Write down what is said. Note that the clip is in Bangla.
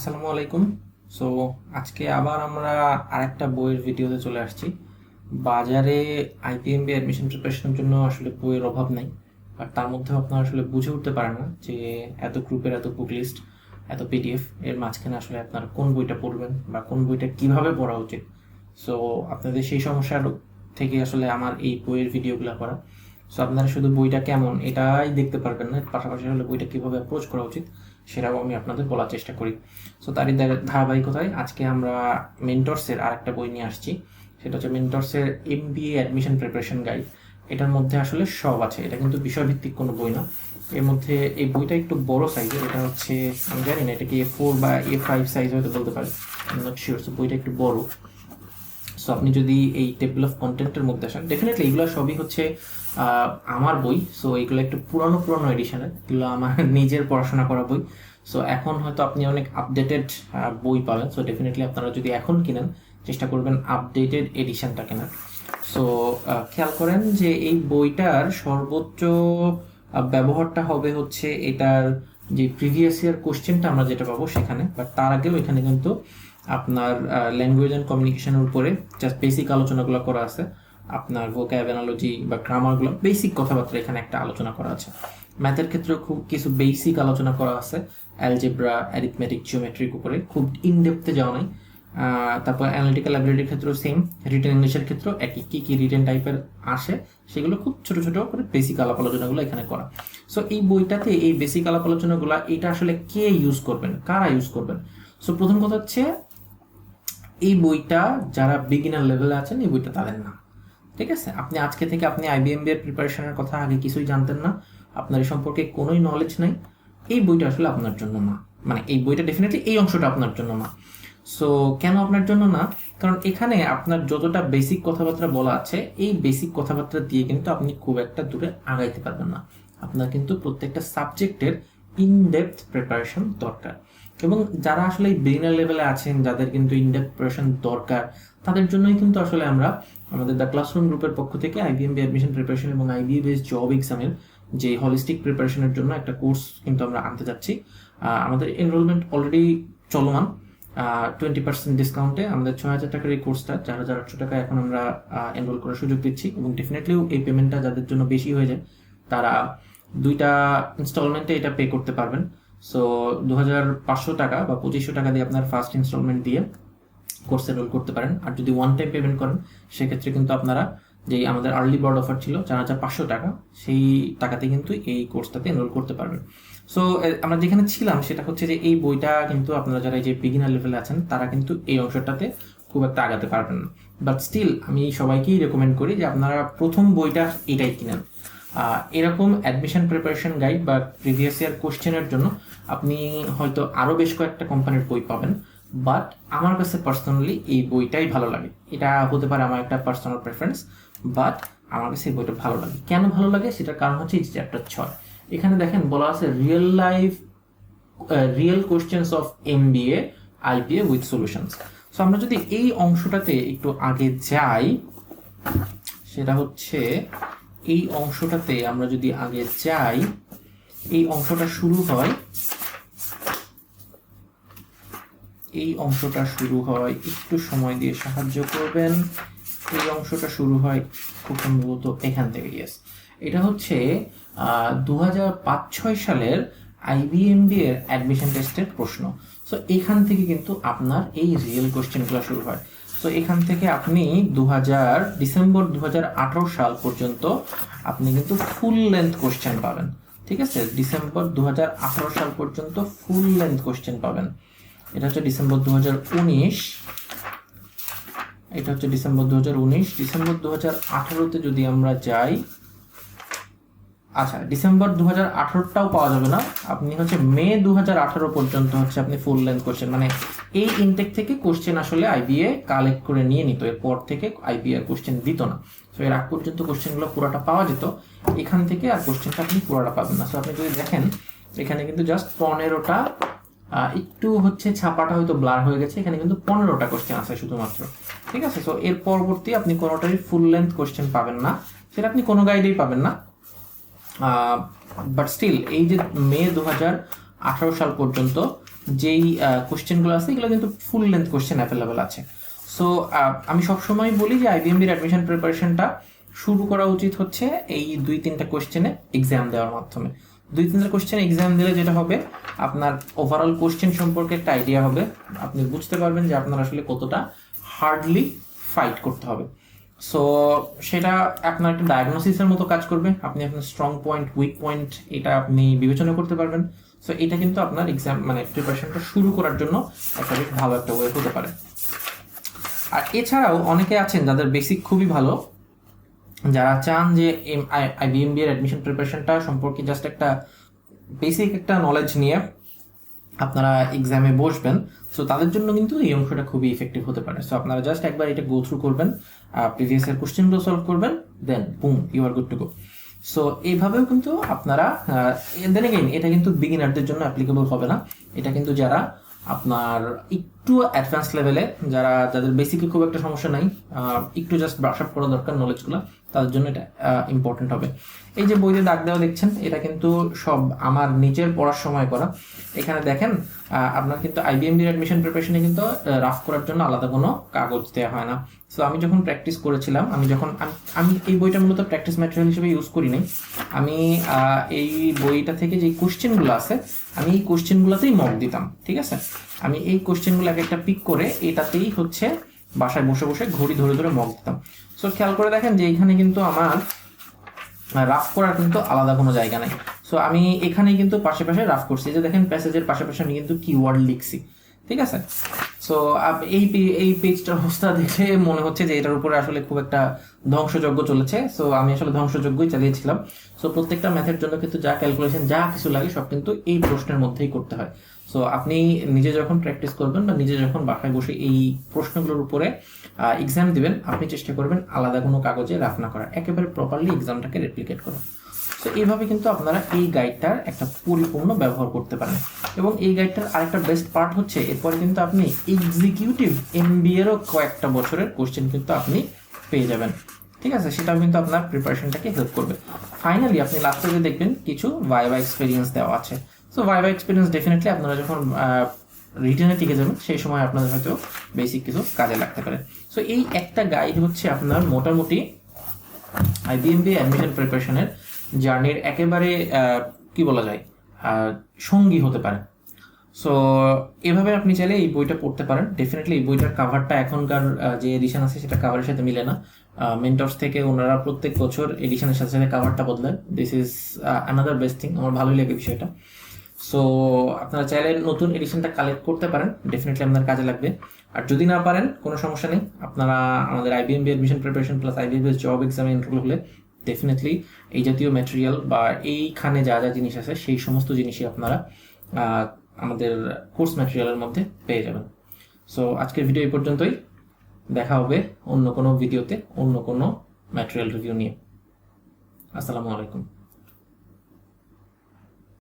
আসসালামু আলাইকুম। সো আজকে আবার আমরা আরেকটা বইয়ের ভিডিওতে চলে আসছি। বাজারে আইপিএমবি অ্যাডমিশন প্রিপারেশনের জন্য আসলে বইয়ের অভাব নাই। আর তার মধ্যেও আপনারা আসলে বুঝে উঠতে পারেন না যে এত গ্রুপের এত বুক লিস্ট এত পিডিএফ এর মাঝখানে আসলে আপনার কোন বইটা পড়বেন বা কোন বইটা কীভাবে পড়া উচিত। সো আপনাদের সেই সমস্যার থেকে আসলে আমার এই বইয়ের ভিডিওগুলো করা। সো আপনারা শুধু বইটা কেমন এটাই দেখতে পারবেন না পাশাপাশি আসলে বইটা কীভাবে অ্যাপ্রোচ করা উচিত। সেটাও আমি আপনাদের বলার চেষ্টা করি। সো তারই ধারাবাহিকতায় আজকে আমরা মেন্টরসের আরেকটা বই নিয়ে আসছি। সেটা হচ্ছে মেন্টরসের M B A admission preparation guide এটার মধ্যে আসলে সব আছে। এটা কিন্তু বিষয়ভিত্তিক কোনো বই না। এর মধ্যে এই বইটা একটু বড় সাইজের। এটা হচ্ছে, আমি জানি না এটাকে এ ফোর বা এ ফাইভ সাইজ হয়তো বলতে পারি। নট শিওর বইটা একটু বড়। সো আপনি যদি এই টেবিল অফ কন্টেন্টের মধ্যে আসেন ডেফিনেটলি এগুলো সবই হচ্ছে আমার বই। সো এগুলো একটু পুরনো, পুরানো এডিশনের এগুলো আমার নিজের পড়াশোনা করা বই। সো এখন হয়তো আপনি অনেক আপডেটেড বই পাবেন। সো ডেফিনেটলি আপনারা যদি এখন কিনেন, চেষ্টা করবেন আপডেটেড এডিশনটা কেনার। সো খেয়াল করেন যে এই বইটার সর্বোচ্চ ব্যবহারটা হবে হচ্ছে এটার যে প্রিভিয়াস ইয়ার কোশ্চেনটা আমরা যেটা পাবো সেখানে। বাট তার আগেও এখানে কিন্তু আপনার ল্যাঙ্গুয়েজ অ্যান্ড কমিউনিকেশনের উপরে জাস্ট বেসিক আলোচনাগুলো করা আছে। আপনার ভোক্যাব অ্যানালজি বা গ্রামারগুলো বেসিক কথাবার্তা এখানে একটা আলোচনা করা আছে। ম্যাথের ক্ষেত্রেও খুব কিছু বেসিক আলোচনা করা আছে। অ্যালজেব্রা অ্যারিথমেটিক জিওমেট্রিক উপরে খুব ইনডেপথে যাওয়া নাই। তারপর অ্যানালিটিক্যাল অ্যাবিলিটির ক্ষেত্রেও সেম রিটেন ইংলিশের ক্ষেত্রেও একই। কী কী রিটেন টাইপের আসে, সেগুলো খুব ছোট ছোট করে বেসিক আলাপ আলোচনাগুলো এখানে করা। সো এই বইটাতে এই বেসিক আলাপ আলোচনাগুলো, এটা আসলে কে ইউজ করবেন? কারা ইউজ করবেন? সো প্রথম কথা হচ্ছে এই বইটা যারা বিগিনার লেভেলে আছেন, এই বইটা তাদের না। ঠিক আছে? আপনি আজকে থেকে আপনি আইবিএম এর প্রিপারেশনের কথা আগে কিছুই জানতেন না। আপনার এই সম্পর্কে কোনোই নলেজ নাই। এই বইটা আসলে আপনার জন্য না। মানে এই বইটা ডেফিনেটলি এই অংশটা আপনার জন্য না। সো কেন আপনার জন্য না? কারণ এখানে আপনার যতটা বেসিক কথাবার্তা বলা আছে, এই বেসিক কথাবার্তা দিয়ে কিন্তু আপনি খুব একটা দূরে আগাইতে পারবেন না। আপনার কিন্তু প্রত্যেকটা সাবজেক্টের ইন ডেপথ প্রিপারেশন দরকার। এবং যারা আসলে বিগিনার লেভেলে আছেন, যাদের কিন্তু ইন প্রিপারেশন দরকার, তাদের জন্যই কিন্তু আসলে আমরা আমাদের দ্য ক্লাসরুম গ্রুপের পক্ষ থেকে আইবিএম অ্যাডমিশন প্রিপারেশন এবং আইবিএ বেস জব এক্সামের যে হলিস্টিক প্রিপারেশনের জন্য একটা কোর্স কিন্তু আমরা আনতে যাচ্ছি। আমাদের এনরোলমেন্ট অলরেডি চলমান। টোয়েন্টি পার্সেন্ট ডিসকাউন্টে আমাদের ছয় হাজার টাকার এই কোর্সটা চার হাজার আটশো টাকা এখন আমরা এনরোল করার সুযোগ দিচ্ছি এবং ডেফিনেটলিও এই পেমেন্টটা যাদের জন্য বেশি হয়ে যায়, তারা দুইটা ইনস্টলমেন্টে এটা পে করতে পারবেন। সো দু হাজার পাঁচশো টাকা বা পঁচিশশো টাকা দিয়ে আপনার ফার্স্ট ইনস্টলমেন্ট দিয়ে কোর্স এনরোল করতে পারেন। আর যদি ওয়ান টাইম পেমেন্ট করেন, সেক্ষেত্রে কিন্তু আপনারা যেই আমাদের আর্লি বার্ড অফার ছিল, চার হাজার পাঁচশো টাকা, সেই টাকাতে কিন্তু এই কোর্সটাতে এনরোল করতে পারবেন। সো আমরা যেখানে ছিলাম, সেটা হচ্ছে যে এই বইটা কিন্তু আপনারা যারা এই যে বিগিনার লেভেলে আছেন, তারা কিন্তু এই অংশটাতে খুব একটা আগাতে পারবেন না। বাট স্টিল আমি সবাইকেই রেকমেন্ড করি যে আপনারা প্রথম বইটা এটাই কিনেন। এরকম অ্যাডমিশন প্রিপারেশন গাইড বা প্রিভিয়াস ইয়ার কোশ্চেনের জন্য আপনি হয়তো আরও বেশ কয়েকটা কোম্পানির বই পাবেন বাট আমার কাছে পার্সোনালি এই বইটাই ভালো লাগে। এটা হতে পারে আমার একটা পার্সোনাল প্রেফারেন্স বাট আমার কাছে এই বইটা ভালো লাগে। কেন ভালো লাগে? সেটার কারণ হচ্ছে এই চ্যাপ্টার ছয়। এখানে দেখেন, বলা আছে real life real questions of M B A IPA with solutions so আমরা যদি এই অংশটাতে একটু আগে যাই, সেটা হচ্ছে এই অংশটাতে আমরা যদি আগে যাই, এই অংশটা শুরু হয়, এই অংশটা শুরু হয়, একটু সময় দিয়ে সাহায্য করবেন, এই অংশটা শুরু হয় খুব সম্ভবত এখান থেকে ইয়েস এটা হচ্ছে দু হাজার পাঁচ ছয় সালের আইবিএমবি এর অ্যাডমিশন টেস্টের প্রশ্ন। সো এখান থেকে কিন্তু আপনার এই রিয়েল কোশ্চেনগুলো শুরু হয়। তো এখান থেকে আপনি দু হাজার ডিসেম্বর দু হাজার আঠারো সাল পর্যন্ত আপনি কিন্তু ফুল লেন্থ কোশ্চেন পাবেন। ঠিক আছে? ডিসেম্বর দু হাজার আঠারো সাল পর্যন্ত ফুল লেন্থ কোশ্চেন পাবেন। এটা হচ্ছে ডিসেম্বর দু হাজার উনিশ। এটা হচ্ছে ডিসেম্বর দু হাজার উনিশ। ডিসেম্বর দু আঠারোতে যদি আমরা যাই আচ্ছা ডিসেম্বর দু হাজার আঠারোটাও পাওয়া যাবে না। আপনি হচ্ছে মে দু হাজার আঠারো পর্যন্ত হচ্ছে আপনি ফুল লেন্থ কোশ্চেন মানে এই ইনটেক থেকে কোশ্চেন আসলে আইবিএ কালেক্ট করে নিয়ে নিত। এরপর থেকে আইবিএ কোশ্চেন দিত না। সো এর আগ পর্যন্ত কোশ্চেনগুলো পুরোটা পাওয়া যেত। এখান থেকে আর কোশ্চেনটা আপনি পুরোটা পাবেন না। সো আপনি যদি দেখেন, এখানে কিন্তু জাস্ট পনেরোটা একটু হচ্ছে ছাপাটা হয়তো ব্লার হয়ে গেছে। এখানে কিন্তু পনেরোটা কোশ্চেন আছে শুধুমাত্র। ঠিক আছে? সো এর পরবর্তী আপনি কোনোটারই ফুল লেন্থ কোশ্চেন পাবেন না। সেটা আপনি কোনো গাইডেই পাবেন না। বাট স্টিল এই যে মে দু হাজার আঠারো সাল পর্যন্ত যেই কোশ্চেনগুলো আছে, এগুলো কিন্তু ফুল লেন্থ কোশ্চেন অ্যাভেলেবেল আছে। সো আমি সবসময় বলি যে আইবিএমবির অ্যাডমিশন প্রিপারেশনটা শুরু করা উচিত হচ্ছে এই দুই তিনটা কোশ্চেনে এক্সাম দেওয়ার মাধ্যমে। দুই তিনটা কোশ্চেন এক্সাম দিলে যেটা হবে, আপনার ওভারঅল কোশ্চেন সম্পর্কে একটা আইডিয়া হবে। আপনি বুঝতে পারবেন যে আপনার আসলে কতটা হার্ডলি ফাইট করতে হবে। সো সেটা আপনার একটা ডায়াগনোসিসের মতো কাজ করবে। আপনি আপনার স্ট্রং পয়েন্ট উইক পয়েন্ট এটা আপনি বিবেচনা করতে পারবেন। সো এটা কিন্তু আপনার এক্সাম মানে প্রিপারেশনটা শুরু করার জন্য একটা বেশ ভালো একটা ওয়ে হতে পারে। আর এছাড়াও অনেকে আছেন যাদের বেসিক খুবই ভালো, যারা চান যে এম আইবিএমবি এর অ্যাডমিশন প্রিপারেশনটা সম্পর্কে জাস্ট একটা বেসিক একটা নলেজ নিয়ে আপনারা এক্সামে বসবেন। সো তাদের জন্য কিন্তু এই অংশটা খুবই ইফেক্টিভ হতে পারে। সো আপনারা জাস্ট একবার এটা গো থ্রু করবেন প্রিভিয়াস এর কোশ্চেনগুলো সলভ করবেন then boom you are good to go so এইভাবেও কিন্তু আপনারা দেন এগেইন এটা কিন্তু বিগিনারদের জন্য অ্যাপ্লিকেবল হবে না। এটা কিন্তু যারা আপনার একটু অ্যাডভান্স লেভেলে যারা, যাদের বেসিকে খুব একটা সমস্যা নাই একটু জাস্ট ব্রাশ আপ করা দরকার নলেজগুলো তাদের জন্য এটা ইম্পর্টেন্ট হবে। এই যে বইতে দাগ দেওয়া দেখছেন, এটা কিন্তু সব আমার নিজের পড়ার সময় করা। এখানে দেখেন আপনার কিন্তু আইবিএমডির অ্যাডমিশন প্রিপারেশনে কিন্তু রাফ করার জন্য আলাদা কোনো কাগজ দেওয়া হয় না। সো আমি যখন প্র্যাকটিস করেছিলাম, আমি যখন, আমি- এই বইটা মূলত প্র্যাকটিস ম্যাটেরিয়াল হিসেবে ইউজ করি নাই। আমি এই বইটা থেকে যে কোশ্চেনগুলো আছে, আমি এই কোশ্চেনগুলোতেই মক দিতাম, ঠিক আছে? আমি এই কোশ্চেনগুলো এক একটা পিক করে, এটাতেই হচ্ছে বাসায় বসে বসে ঘড়ি ধরে ধরে মগ দিতাম। সো খেয়াল করে দেখেন যে এখানে কিন্তু আমার রাফ করার কিন্তু আলাদা কোনো জায়গা নাই। সো আমি এখানে কিন্তু পাশে পাশে রাফ করছি। যে দেখেন, প্যাসেজের পাশে পাশে আমি কিন্তু কিওয়ার্ড লিখছি। ঠিক আছে? সো এই এই পেজটার অবস্থা দেখে মনে হচ্ছে যে এটার উপরে আসলে খুব একটা ধ্বংসযজ্ঞ চলেছে। সো আমি আসলে ধ্বংসযজ্ঞই চালিয়েছিলাম। সো প্রত্যেকটা ম্যাথের জন্য কিন্তু যা ক্যালকুলেশন যা কিছু লাগে সব কিন্তু এই প্রশ্নের মধ্যেই করতে হয়। সো আপনি নিজে যখন প্র্যাকটিস করবেন বা নিজে যখন বাসায় বসে এই প্রশ্নগুলোর উপরে এক্সাম দিবেন, আপনি চেষ্টা করবেন আলাদা কোনো কাগজে রাফ না করার। একেবারে প্রপারলি এক্সামটাকে রেপ্লিকেট করা তো এইভাবে কিন্তু আপনারা এই গাইডটার একটা পরিপূর্ণ ব্যবহার করতে পারেন। এবং এই গাইডটার আরেকটা বেস্ট পার্ট হচ্ছে, এরপরে কিন্তু আপনি এক্সিকিউটিভ এমবিএরও কয়েকটা বছরের কোশ্চেন কিন্তু আপনি পেয়ে যাবেন। ঠিক আছে? সেটাও কিন্তু আপনার প্রিপারেশনটাকে হেল্প করবে। ফাইনালি আপনি লাস্টে যে দেখবেন, কিছু ভাইভা এক্সপিরিয়েন্স দেওয়া আছে। সো ভাইভা এক্সপিরিয়েন্স ডেফিনেটলি আপনারা যখন রিটেনে টিকে যাবেন, সেই সময় আপনাদের হয়তো বেসিক কিছু কাজে লাগতে পারে। সো এই একটা গাইড হচ্ছে আপনার মোটামুটি আইবিএমবি অ্যাডমিশন প্রিপারেশনের জার্নির একেবারে কি বলা যায় সঙ্গী হতে পারে। সো এভাবে আপনি চাইলে এই বইটা পড়তে পারেন। ডেফিনেটলি এই বইটার কাভারটা এখনকার যে এডিশন আছে সেটা কাভারের সাথে মিলে না। মেন্টর্স থেকে ওনারা প্রত্যেক বছর এডিশনের সাথে সাথে কাভারটা বদলায়। This is another best thing আমার ভালোই লাগে বিষয়টা। সো আপনারা চাইলে নতুন এডিশনটা কালেক্ট করতে পারেন। ডেফিনেটলি আপনার কাজে লাগবে। আর যদি না পারেন, কোনো সমস্যা নেই। আপনারা আমাদের IBM admission preparation plus IBM job এক্সামে এনরোল হলে ডেফিনেটলি এই জাতীয় ম্যাটেরিয়াল বা এইখানে যা যা জিনিস আছে, সেই সমস্ত জিনিসই আপনারা আমাদের কোর্স ম্যাটেরিয়ালের মধ্যে পেয়ে যাবেন। সো আজকের ভিডিও এই পর্যন্তই। দেখা হবে অন্য কোনো ভিডিওতে অন্য কোনো ম্যাটেরিয়াল রিভিউ নিয়ে। আসসালামু আলাইকুম।